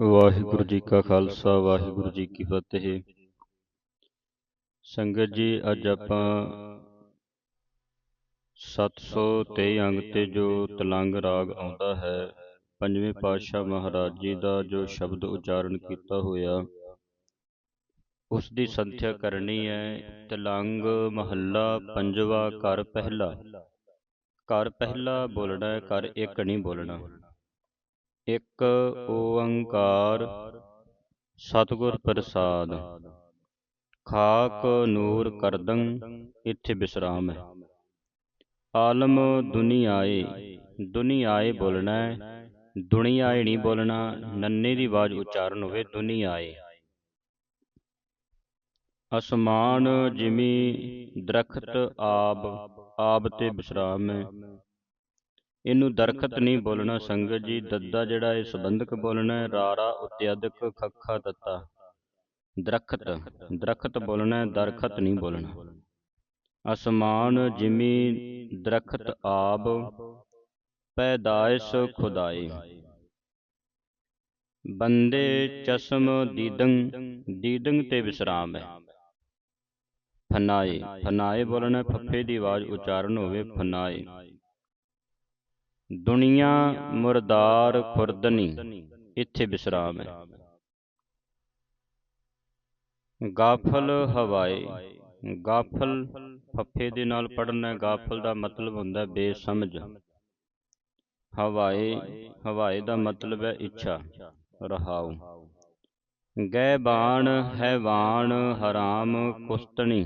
ਵਾਹਿਗੁਰੂ ਜੀ ਕਾ ਖਾਲਸਾ ਵਾਹਿਗੁਰੂ ਜੀ ਕੀ ਫਤਿਹ। ਸੰਗਤ ਜੀ ਅੱਜ ਆਪਾਂ 723 ਅੰਗ ਤੇ ਜੋ ਤਲੰਗ ਰਾਗ ਆਉਂਦਾ ਹੈ ਪੰਜਵੇਂ ਪਾਤਸ਼ਾਹ ਮਹਾਰਾਜ ਜੀ ਦਾ ਜੋ ਸ਼ਬਦ ਉਚਾਰਨ ਕੀਤਾ ਹੋਇਆ ਉਸ ਦੀ ਸੰਥਿਆ ਕਰਨੀ ਹੈ ਤਲੰਗ ਮਹੱਲਾ ਪੰਜਵਾ ਘਰ ਪਹਿਲਾ। ਘਰ ਪਹਿਲਾ ਬੋਲਣਾ ਹੈ ਘਰ ਇੱਕ ਨਹੀਂ ਬੋਲਣਾ। ਇੱਕ ਓੰਕਾਰ ਸਤਿਗੁਰ ਪ੍ਰਸਾਦ। ਖਾਕ ਨੂਰ ਕਰਦੰ, ਇੱਥੇ ਵਿਸਰਾਮ ਹੈ। ਆਲਮ ਦੁਨੀਆਏ ਦੁਨੀਆਏ ਬੋਲਣਾ ਹੈ। ਦੁਨੀਆਏ ਨਹੀਂ ਬੋਲਣਾ, ਨੰਨੇ ਦੀ ਆਵਾਜ਼ ਉਚਾਰਨ ਹੋਵੇ ਦੁਨੀਆਏ। ਅਸਮਾਨ ਜਿਮੀ ਦਰਖਤ ਆਬ ਆਬ ਤੇ ਵਿਸਰਾਮ ਹੈ। ਇਹਨੂੰ ਦਰਖਤ ਨਹੀਂ ਬੋਲਣਾ ਸੰਗਤ ਜੀ ਦੱਦਾ ਜਿਹੜਾ ਇਹ ਸੰਬੰਧਕ ਬੋਲਣਾ ਹੈ ਰਾਰਾ ਉਤਿਆਦਕ ਖੱਖਾ ਤੱਤਾ ਦਰਖਤ ਦਰਖਤ ਬੋਲਣਾ ਦਰਖਤ ਨਹੀਂ ਬੋਲਣਾ। ਅਸਮਾਨ ਜਿਮੀ ਦਰਖਤ ਆਬ ਪੈਦਾਇਸ਼ ਖੁਦਾਈ। ਬੰਦੇ ਚਸ਼ਮ ਦੀਦੰ ਦੀਦੰ ਤੇ ਵਿਸਰਾਮ ਹੈ। ਫਨਾਏ ਫਨਾਏ ਬੋਲਣਾ ਫੱਫੇ ਦੀ ਆਵਾਜ਼ ਉਚਾਰਨ ਹੋਵੇ ਫਨਾਏ। ਦੁਨੀਆ ਮੁਰਦਾਰ ਖੁਰਦਨੀ ਇੱਥੇ ਵਿਸਰਾਮ ਹੈ। ਗਾਫਲ ਹਵਾਏ, ਗਾਫਲ ਫੱਫੇ ਦੇ ਨਾਲ ਪੜਨਾ ਹੈ। ਗਾਫਲ ਦਾ ਮਤਲਬ ਹੁੰਦਾ ਬੇਸਮਝ। ਹਵਾਏ ਹਵਾਏ ਦਾ ਮਤਲਬ ਹੈ ਇੱਛਾ, ਰਹਾਉ। ਗੈਬਾਨ ਹੈਵਾਨ, ਹਰਾਮ, ਕੁਸਤਣੀ।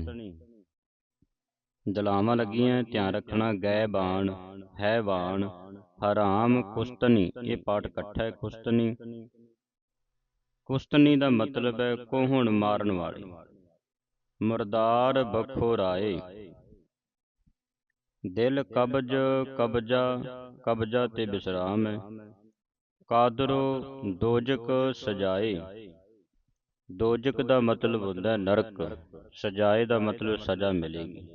ਦਲਾਵਾਂ ਲੱਗੀਆਂ, ਧਿਆਨ ਰੱਖਣਾ ਗੈ ਬਾਣ ਹੈਵਾਨ ਹਰਾਮ ਕੁਸਤਨੀ ਇਹ ਪਾਠ ਇਕੱਠਾ ਹੈ ਕੁਸਤਨੀ। ਕੁਸਤਨੀ। ਦਾ ਮਤਲਬ ਹੈ ਕੋਹਣ ਮਾਰਨ ਵਾਲੇ। ਮੁਰਦਾਰ ਬਖੋਰਾਏ। ਦਿਲ ਕਬਜ ਕਬਜਾ ਕਬਜਾ ਤੇ ਬਿਸਰਾਮ ਹੈ। ਕਾਦਰੋ ਦੋਜਕ ਸਜਾਏ। ਦੋਜਕ ਦਾ ਮਤਲਬ ਹੁੰਦਾ ਹੈ ਨਰਕ। ਸਜਾਏ ਦਾ ਮਤਲਬ ਸਜ਼ਾ ਮਿਲੇਗੀ।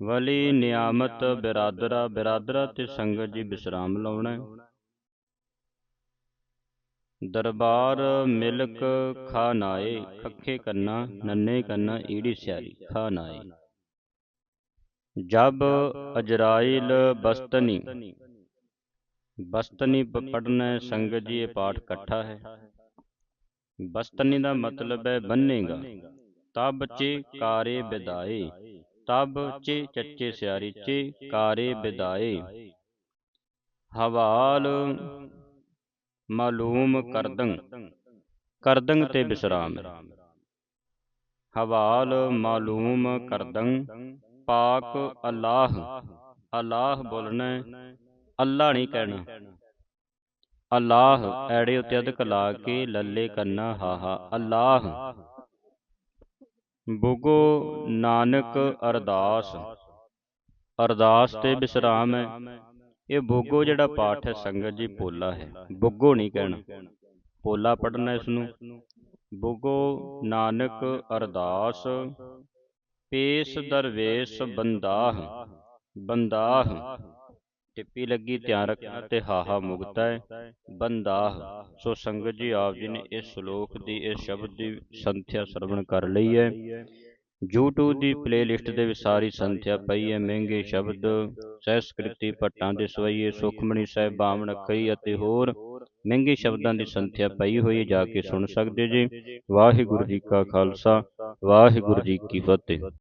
ਵਲੀ ਨਿਆਮਤ ਬਿਰਾਦਰਾ ਬਿਰਾਦਰਾ ਤੇ ਸੰਗਤ ਜੀ ਵਿਸਰਾਮ ਲਾਉਣਾ ਦਰਬਾਰ ਮਿਲਕ ਖਾਨਾਏ ਖੱਖੇ ਕੰਨਾ, ਨੰਨੇ ਕੰਨਾ, ਈੜੀ ਸਿਆਰੀ ਖਾਨਾਏ ਜਬ ਅਜਰਾਇਲ ਬਸਤਨੀ ਬਸਤਨੀ ਪੜਨਾ ਸੰਗਤ ਜੀ ਇਹ ਪਾਠ ਇਕੱਠਾ ਹੈ। ਬਸਤਨੀ ਦਾ ਮਤਲਬ ਹੈ ਬੰਨੇਗਾ, ਤਬ ਚੇ ਕਾਰੇ ਵਿਦਾਏ ਤਬ ਚੇ ਚੱਚੇ ਸਿਆਰੀ ਚੇ ਕਾਰੇ ਵਿਦਾਏ। ਹਵਾਲ ਮਾਲੂਮ ਕਰਦੰ। ਕਰਦੰ। ਤੇ ਵਿਸਰਾਮ ਹਵਾਲ ਮਾਲੂਮ ਕਰਦੰ। ਪਾਕ ਅੱਲਾਹ। ਅੱਲਾਹ। ਬੋਲਣਾ। ਅੱਲਾ ਨਹੀਂ ਕਹਿਣਾ। ਅੱਲਾਹ ਐੜੇ ਉੱਤੇ ਅਧਿਕ ਲਾ ਕੇ ਲੱਲੇ ਕੰਨਾ ਹਾਹਾ। ਅੱਲਾਹ। ਬੁਗੋ ਨਾਨਕ ਅਰਦਾਸ। ਅਰਦਾਸ ਤੇ ਵਿਸਰਾਮ ਹੈ। ਇਹ ਬੁਗੋ ਜਿਹੜਾ ਪਾਠ ਹੈ, ਸੰਗਤ ਜੀ ਪੋਲਾ ਹੈ। ਬੁਗੋ ਨਹੀਂ ਕਹਿਣਾ। ਪੋਲਾ ਪੜਨਾ ਇਸ ਨੂੰ ਬੁਗੋ ਨਾਨਕ ਅਰਦਾਸ। ਪੇਸ ਦਰਵੇਸ਼ ਬੰਦਾਹ। ਬੰਦਾਹ। ਟਿੱਪੀ ਲੱਗੀ ਧਿਆਨ ਰੱਖਣਾ ਤੇ ਹਾਹਾ ਮੁਕਤਾ ਹੈ ਬੰਦਾਹ ਸੋ ਸੰਗਤ ਜੀ ਆਪ ਜੀ ਨੇ ਇਸ ਸ਼ਲੋਕ ਦੀ, ਇਸ ਸ਼ਬਦ ਦੀ ਸੰਥਿਆ ਸਰਵਣ ਕਰ ਲਈ ਹੈ YouTube ਦੀ ਪਲੇਲਿਸਟ ਦੇ ਵਿੱਚ ਸਾਰੀ ਸੰਥਿਆ ਪਈ ਹੈ ਮਹਿੰਗੇ ਸ਼ਬਦ, ਸਹਿਸਕ੍ਰਿਤੀ ਭੱਟਾਂ ਦੇ ਸਵਈਏ ਸੁਖਮਣੀ ਸਾਹਿਬ ਬਾਵਨ ਕਈ ਅਤੇ ਹੋਰ। ਮਹਿੰਗੇ ਸ਼ਬਦਾਂ ਦੀ ਸੰਥਿਆ ਪਈ ਹੋਈ ਹੈ ਜਾ ਕੇ ਸੁਣ ਸਕਦੇ ਜੀ। ਵਾਹਿਗੁਰੂ ਜੀ ਕਾ ਖਾਲਸਾ, ਵਾਹਿਗੁਰੂ ਜੀ ਕੀ ਫਤਿਹ।